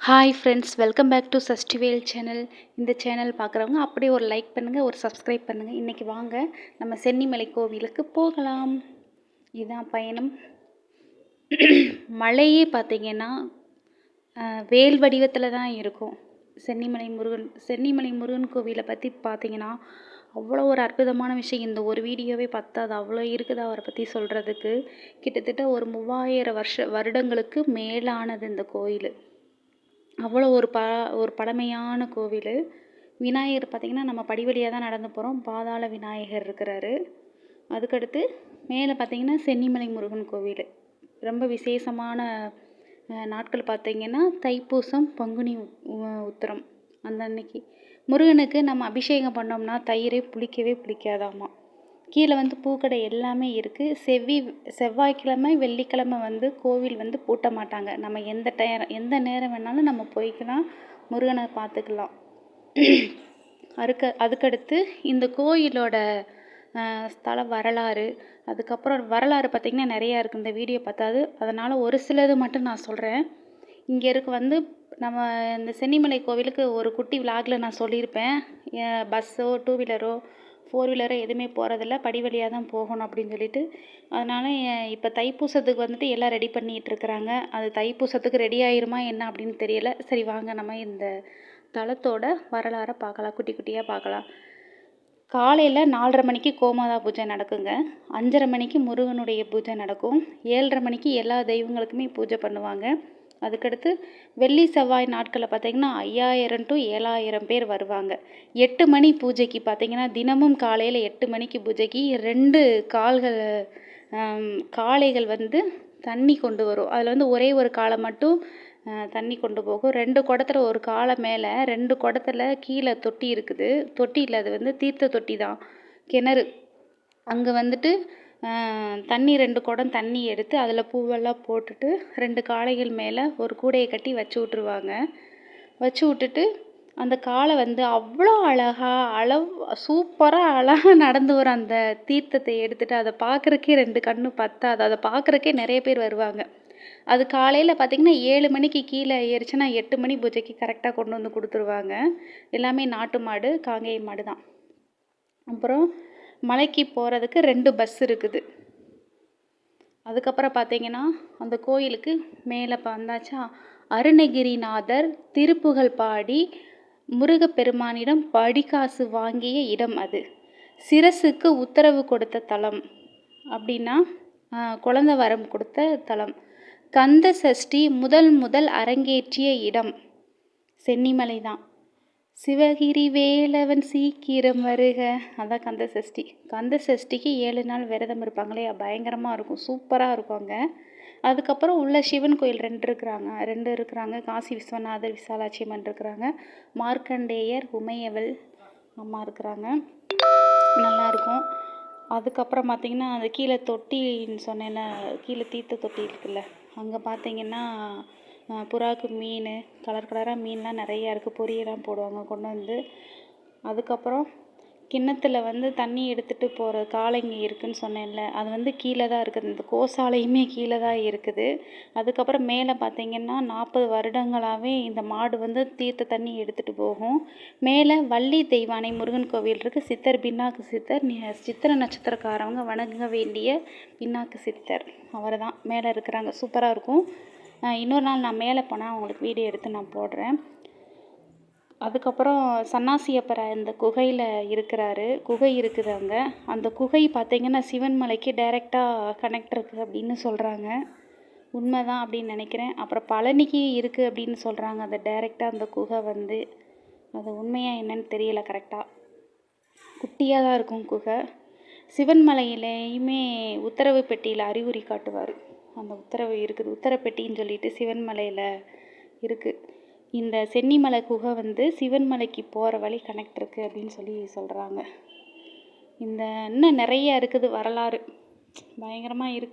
Hi friends welcome back to Sashtivel channel இந்த channel பார்க்குறவங்க அப்படியே ஒரு லைக் பண்ணுங்கள் ஒரு சப்ஸ்கிரைப் பண்ணுங்கள் இன்றைக்கி வாங்க நம்ம சென்னிமலை கோவிலுக்கு போகலாம். இதுதான் பயணம். மலையே பார்த்திங்கன்னா வேல் வடிவத்தில் தான் இருக்கும். சென்னிமலை முருகன் சென்னிமலை முருகன் கோவிலை பற்றி பார்த்தீங்கன்னா அவ்வளோ ஒரு அற்புதமான விஷயம். இந்த ஒரு வீடியோவே பத்தாது அவ்வளோ இருக்குது அவரை பற்றி சொல்கிறதுக்கு கிட்டத்தட்ட ஒரு மூவாயிரம் வருஷ வருடங்களுக்கு மேலானது இந்த கோயில். அவ்வளோ ஒரு ப ஒரு பழமையான கோவில். விநாயகர் பார்த்திங்கன்னா நம்ம படி வழியாக தான் நடந்து போகிறோம் பாதாள விநாயகர் இருக்கிறாரு. அதுக்கடுத்து மேலே பார்த்திங்கன்னா சென்னிமலை முருகன் கோவில். ரொம்ப விசேஷமான நாட்கள் பார்த்திங்கன்னா தைப்பூசம் பங்குனி உத்திரம். அந்த அன்னைக்கு முருகனுக்கு நம்ம அபிஷேகம் பண்ணோம்னா தயிரே புளிக்கவே புளிக்காதாமா. கீழே வந்து பூக்கடை எல்லாமே இருக்குது செவ்வி செவ்வாய்க்கிழமை வெள்ளிக்கிழமை வந்து கோவில் வந்து பூட்ட மாட்டாங்க. நம்ம எந்த டயம் எந்த நேரம் வேணாலும் நம்ம போய்க்கலாம் முருகனை பார்த்துக்கலாம். அதுக்கு அதுக்கடுத்து இந்த கோயிலோட ஸ்தல வரலாறு அதுக்கப்புறம் வரலாறு பார்த்திங்கன்னா நிறையா இருக்குது இந்த வீடியோ பார்த்தாது. அதனால் ஒரு சிலது மட்டும் நான் சொல்கிறேன் இங்கே இருக்க வந்து நம்ம இந்த சென்னிமலை கோவிலுக்கு ஒரு குட்டி விலாகில் நான் சொல்லியிருப்பேன். பஸ்ஸோ டூ வீலரோ ஃபோர் வீலரை எதுவுமே போகிறதில்ல படி வழியாக தான் போகணும் அப்படின்னு சொல்லிட்டு. அதனால் இப்போ தைப்பூசத்துக்கு வந்துட்டு எல்லாம் ரெடி பண்ணிகிட்டு இருக்கிறாங்க. அது தைப்பூசத்துக்கு ரெடி ஆயிருமா என்ன அப்படின்னு தெரியல. சரி வாங்க நம்ம இந்த தளத்தோட வரலாறை பார்க்கலாம். குட்டி குட்டியாக பார்க்கலாம். காலையில் நாலரை மணிக்கு கோமாதா பூஜை நடக்குங்க. அஞ்சரை மணிக்கு முருகனுடைய பூஜை நடக்கும். ஏழரை மணிக்கு எல்லா தெய்வங்களுக்குமே பூஜை பண்ணுவாங்க. அதுக்கடுத்து வெள்ளி செவ்வாய் நாட்களில் பார்த்திங்கன்னா ஐயாயிரம் டு ஏழாயிரம் பேர் வருவாங்க. எட்டு மணி பூஜைக்கு பார்த்திங்கன்னா தினமும் காலையில் எட்டு மணிக்கு பூஜைக்கு ரெண்டு கால்கள் காளைகள் வந்து தண்ணி கொண்டு வரும். அதில் வந்து ஒரே ஒரு காலை மட்டும் தண்ணி கொண்டு போகும். ரெண்டு குடத்துல ஒரு காலை மேலே ரெண்டு குடத்துல கீழே தொட்டி இருக்குது. தொட்டி இல்லை அது வந்து தீர்த்த தொட்டி தான். கிணறு. அங்கே வந்துட்டு தண்ணி ரெண்டு குடம் தண்ணி எடுத்து அதில் பூவெல்லாம் போட்டுட்டு ரெண்டு காளைகள் மேலே ஒரு கூடையை கட்டி வச்சு விட்ருவாங்க வச்சு விட்டுட்டு அந்த காளை வந்து அவ்வளோ அழகாக அளவு சூப்பராக அழகாக நடந்து வரும். அந்த தீர்த்தத்தை எடுத்துகிட்டு அதை பார்க்குறக்கே ரெண்டு கண்ணு பத்தாது. அதை பார்க்குறக்கே நிறைய பேர் வருவாங்க. அது காலையில் பார்த்திங்கன்னா ஏழு மணிக்கு கீழே ஏறிச்சுன்னா எட்டு மணி பூஜைக்கு கரெக்டாக கொண்டு வந்து கொடுத்துருவாங்க. எல்லாமே நாட்டு மாடு காங்கேய மாடு தான். அப்புறம் மலைக்கு போகிறதுக்கு ரெண்டு பஸ் இருக்குது. அதுக்கப்புறம் பார்த்தீங்கன்னா அந்த கோயிலுக்கு மேலே வந்தாச்சா? அருணகிரிநாதர் திருப்புகழ் பாடி முருகப்பெருமானிடம் படிக்காசு வாங்கிய இடம் அது. சிரசுக்கு உத்தரவு கொடுத்த தலம் அப்படின்னா குழந்த வரம் கொடுத்த தலம். கந்த சஷ்டி முதல் முதல் அரங்கேற்றிய இடம். சென்னிமலை தான். சிவகிரி வேலவன் சீக்கிரம் வருக. அதான் கந்த சஷ்டி. கந்த சஷ்டிக்கு ஏழு நாள் விரதம் இருப்பாங்களே பயங்கரமாக இருக்கும். சூப்பராக இருக்கும் அங்கே. அதுக்கப்புறம் உள்ள சிவன் கோயில் ரெண்டு இருக்கிறாங்க. ரெண்டு இருக்கிறாங்க. காசி விஸ்வநாதர் விசாலாட்சி அம்மன் இருக்கிறாங்க. மார்க்கண்டேயர் உமையவள் அம்மா இருக்கிறாங்க. நல்லாயிருக்கும் அதுக்கப்புறம் பார்த்திங்கன்னா அந்த கீழே தொட்டின்னு சொன்னேன்ல கீழே தீர்த்த தொட்டி இருக்குல்ல அங்கே பார்த்தீங்கன்னா புறாவுக்கு மீன் கலர் கலராக மீன்லாம் நிறையா இருக்குது பொரியெல்லாம் போடுவாங்க கொண்டு வந்து. அதுக்கப்புறம் கிண்ணத்தில் வந்து தண்ணி எடுத்துகிட்டு போகிற காளைங்க இருக்குதுன்னு சொன்னேன்ல. அது வந்து கீழே தான் இருக்குது. இந்த கோசாலையுமே கீழே தான் இருக்குது. அதுக்கப்புறம் மேலே பார்த்திங்கன்னா நாற்பது வருடங்களாகவே இந்த மாடு வந்து தீர்த்த தண்ணி எடுத்துகிட்டு போகும். மேலே வள்ளி தெய்வானை முருகன் கோவில் இருக்குது சித்தர் பின்னாக்கு சித்தர் சித்திர நட்சத்திரக்காரவங்க வணங்க வேண்டிய பின்னாக்கு சித்தர். அவர் தான் மேலே இருக்கிறாங்க. சூப்பராக இருக்கும். இன்னொரு நாள் நான் மேலே போனால் உங்களுக்கு வீடியோ எடுத்து நான் போடுறேன். அதுக்கப்புறம் சன்னாசியப்பரை இந்த குகையில் இருக்கிறாரு. குகை இருக்குது அங்கே அந்த குகை பார்த்திங்கன்னா சிவன் மலைக்கு டைரெக்டாக கனெக்ட் இருக்குது அப்படின்னு சொல்கிறாங்க உண்மை தான் அப்படின்னு நினைக்கிறேன். அப்புறம் பழனிக்கு இருக்குது அப்படின்னு சொல்கிறாங்க அந்த டைரெக்டாக அந்த குகை வந்து. அது உண்மையாக என்னன்னு தெரியல கரெக்டாக குட்டியாக தான் இருக்கும் குகை. சிவன் மலையிலையுமே உத்தரவு பெட்டியில் அறிகுறி காட்டுவார். அந்த உத்தரவு இருக்குது. உத்தரப்பெட்டின்னு சொல்லிட்டு சிவன்மலையில் இருக்குது இந்த சென்னிமலை குகை வந்து சிவன்மலைக்கு போகிற வழி கனெக்ட் இருக்குது அப்படின்னு சொல்லி சொல்கிறாங்க இந்த இன்னும் நிறைய இருக்குது வரலாறு. பயங்கரமாக இருக்குது